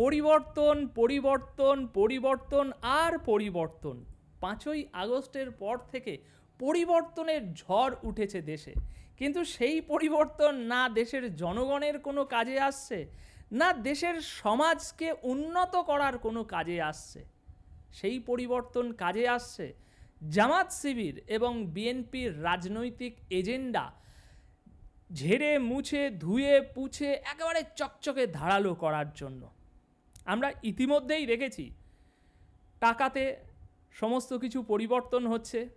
পরিবর্তন পরিবর্তন পরিবর্তন আর পরিবর্তন। পাঁচই আগস্টের পর থেকে পরিবর্তনের ঝড় উঠেছে দেশে। কিন্তু সেই পরিবর্তন না দেশের জনগণের কোনো কাজে আসছে, না দেশের সমাজকে উন্নত করার কোনো কাজে আসছে। সেই পরিবর্তন কাজে আসছে জামাত শিবির এবং বিএনপির রাজনৈতিক এজেন্ডা। ঝেড়ে মুছে, ধুয়ে পুছে, একেবারে চকচকে ধারালো করার জন্য। আমরা ইতিমধ্যেই দেখেছি, টাকাতে সমস্ত কিছু পরিবর্তন হচ্ছে।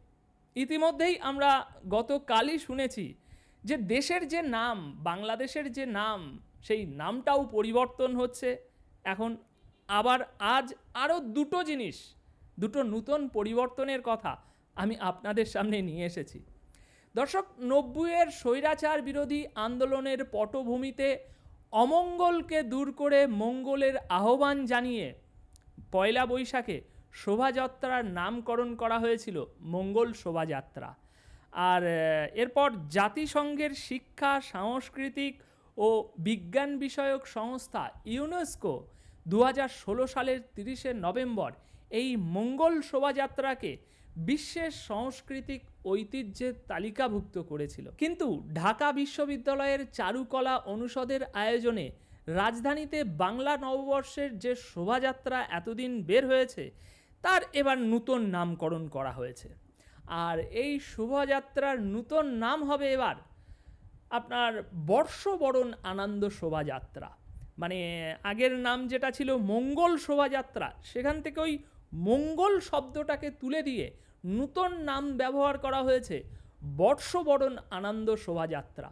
ইতিমধ্যেই আমরা গতকালই শুনেছি যে দেশের যে নাম, বাংলাদেশের যে নাম, সেই নামটাও পরিবর্তন হচ্ছে। এখন আবার আজ আরও দুটো জিনিস, দুটো নূতন পরিবর্তনের কথা আমি আপনাদের সামনে নিয়ে এসেছি। দর্শক, নব্বইয়ের স্বৈরাচার বিরোধী আন্দোলনের পটভূমিতে অমঙ্গলকে দূর করে মঙ্গলের আহ্বান জানিয়ে পয়লা বৈশাখে শোভাযাত্রার নামকরণ করা হয়েছিল মঙ্গল শোভাযাত্রা। আর এরপর জাতিসংঘের শিক্ষা, সাংস্কৃতিক ও বিজ্ঞান বিষয়ক সংস্থা ইউনেস্কো দু হাজার ষোলো সালের তিরিশে নভেম্বর এই মঙ্গল শোভাযাত্রাকে বিশ্বের সাংস্কৃতিক ঐতিহ্যের তালিকাভুক্ত করেছিল। কিন্তু ঢাকা বিশ্ববিদ্যালয়ের চারুকলা অনুষদের আয়োজনে রাজধানীতে বাংলা নববর্ষের যে শোভাযাত্রা এতদিন বের হয়েছে, তার এবার নূতন নামকরণ করা হয়েছে। আর এই শোভাযাত্রার নূতন নাম হবে এবার আপনার বর্ষবরণ আনন্দ শোভাযাত্রা। মানে আগের নাম যেটা ছিল মঙ্গল শোভাযাত্রা, সেখান থেকে ওই মঙ্গল শব্দটাকে তুলে দিয়ে নূতন নাম ব্যবহার করা হয়েছে বর্ষবরণ আনন্দ শোভাযাত্রা।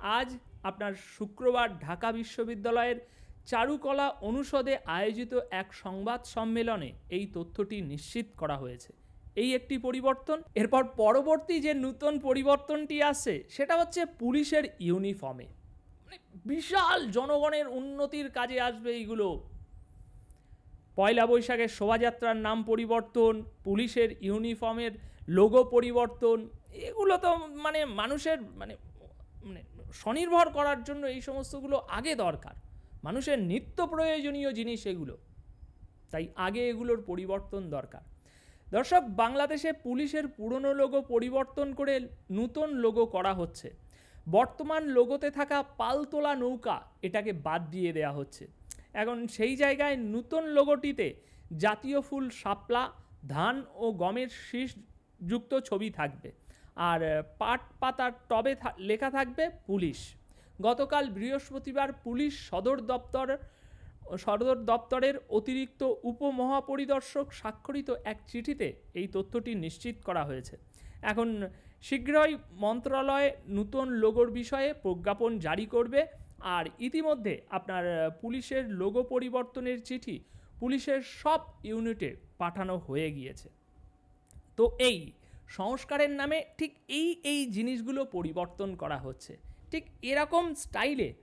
আজ আপনার শুক্রবার ঢাকা বিশ্ববিদ্যালয়ের চারুকলা অনুষদে আয়োজিত এক সংবাদ সম্মেলনে এই তথ্যটি নিশ্চিত করা হয়েছে। এই একটি পরিবর্তন, এরপর পরবর্তী যে নূতন পরিবর্তনটি আসছে সেটা হচ্ছে পুলিশের ইউনিফর্মে। মানে বিশাল জনগণের উন্নতির কাজে আসবে এইগুলো। পয়লা বৈশাখের শোভাযাত্রার নাম পরিবর্তন, পুলিশের ইউনিফর্মের লোগো পরিবর্তন, এগুলো তো মানে মানুষের মানে মানে স্বনির্ভর করার জন্য এই সমস্তগুলো আগে দরকার। মানুষের নিত্য প্রয়োজনীয় জিনিস এগুলো। তাই আগে এগুলোর পরিবর্তন দরকার। দর্শক, বাংলাদেশে পুলিশের পুরনো লোগো পরিবর্তন করে নূতন লোগো করা হচ্ছে। বর্তমান লোগোতে থাকা পালতোলা নৌকা এটাকে বাদ দিয়ে দেওয়া হচ্ছে। এখন সেই জায়গায় নূতন লোগোটিতে জাতীয় ফুল, শাপলা, ধান ও গমের শীষ যুক্ত ছবি থাকবে। আর পাট পাতার টবে লেখা থাকবে পুলিশ। গতকাল বৃহস্পতিবার পুলিশ সদর দপ্তর, সদর দপ্তরের অতিরিক্ত উপমহাপরিদর্শক স্বাক্ষরিত এক চিঠিতে এই তথ্যটি নিশ্চিত করা হয়েছে। এখন শীঘ্রই মন্ত্রণালয় নূতন লোগোর বিষয়ে প্রজ্ঞাপন জারি করবে। আর ইতিমধ্যে আপনার পুলিশের লোগো পরিবর্তনের চিঠি পুলিশের সব ইউনিটে পাঠানো হয়ে গিয়েছে। তো এই সংস্কারের নামে ঠিক এই এই জিনিসগুলো পরিবর্তন করা হচ্ছে। ঠিক এরকম স্টাইলে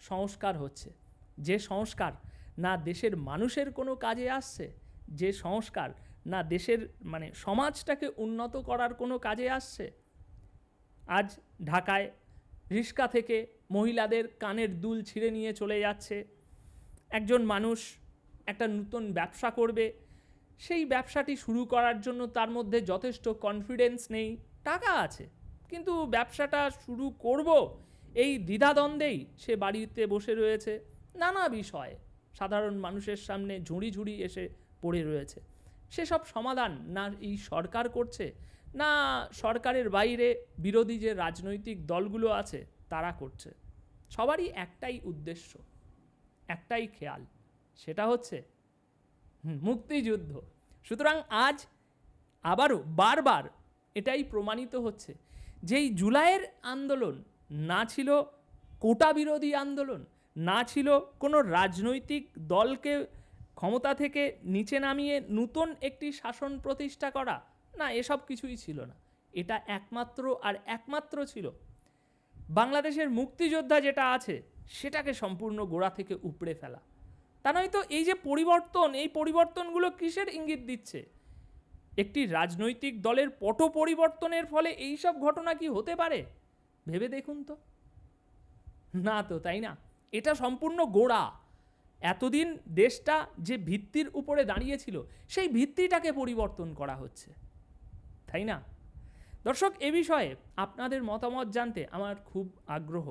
সংস্কার হচ্ছে। যে সংস্কার না দেশের মানুষের কোনো কাজে আসছে, যে সংস্কার না দেশের মানে সমাজটাকে উন্নত করার কোনো কাজে আসছে, আজ ঢাকায় রিস্কা থেকে মহিলাদের কানের দুল ছিঁড়ে নিয়ে চলে যাচ্ছে। একজন মানুষ একটা নতুন ব্যবসা করবে। সেই ব্যবসাটি শুরু করার জন্য তার মধ্যে যথেষ্ট কনফিডেন্স নেই, টাকা আছে। কিন্তু ব্যবসাটা শুরু করব এই দ্বিধাদ্বন্দ্বেই সে বাড়িতে বসে রয়েছে। নানা বিষয় সাধারণ মানুষের সামনে ঝুড়ি ঝুড়ি এসে পড়ে রয়েছে। সেসব সমাধান না এই সরকার করছে, না সরকারের বাইরে বিরোধী যে রাজনৈতিক দলগুলো আছে তারা করছে। সবারই একটাই উদ্দেশ্য, একটাই খেয়াল, সেটা হচ্ছে মুক্তিযুদ্ধ। সুতরাং আজ আবারও বারবার এটাই প্রমাণিত হচ্ছে যে এই জুলাইয়ের আন্দোলন না ছিল কোটা বিরোধী আন্দোলন, না ছিল কোনো রাজনৈতিক দলকে ক্ষমতা থেকে নিচে নামিয়ে নূতন একটি শাসন প্রতিষ্ঠা করা, না এসব কিছুই ছিল না। এটা একমাত্র আর একমাত্র ছিল বাংলাদেশের মুক্তিযোদ্ধা যেটা আছে, সেটাকে সম্পূর্ণ গোড়া থেকে উপড়ে ফেলা। তা নয়তো এই যে পরিবর্তন, এই পরিবর্তনগুলো কিসের ইঙ্গিত দিচ্ছে? একটি রাজনৈতিক দলের পট পরিবর্তনের ফলে এই সব ঘটনা কি হতে পারে? ভেবে দেখুন তো। না তো, তাই না? এটা সম্পূর্ণ গোড়া। এতদিন দেশটা যে ভিত্তির উপরে দাঁড়িয়েছিল, সেই ভিত্তিটাকে পরিবর্তন করা হচ্ছে। তাই না? দর্শক, এ বিষয়ে আপনাদের মতামত জানতে আমার খুব আগ্রহ।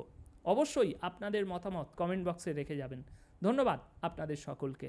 অবশ্যই আপনাদের মতামত কমেন্ট বক্সে রেখে যাবেন। ধন্যবাদ আপনাদের সকলকে।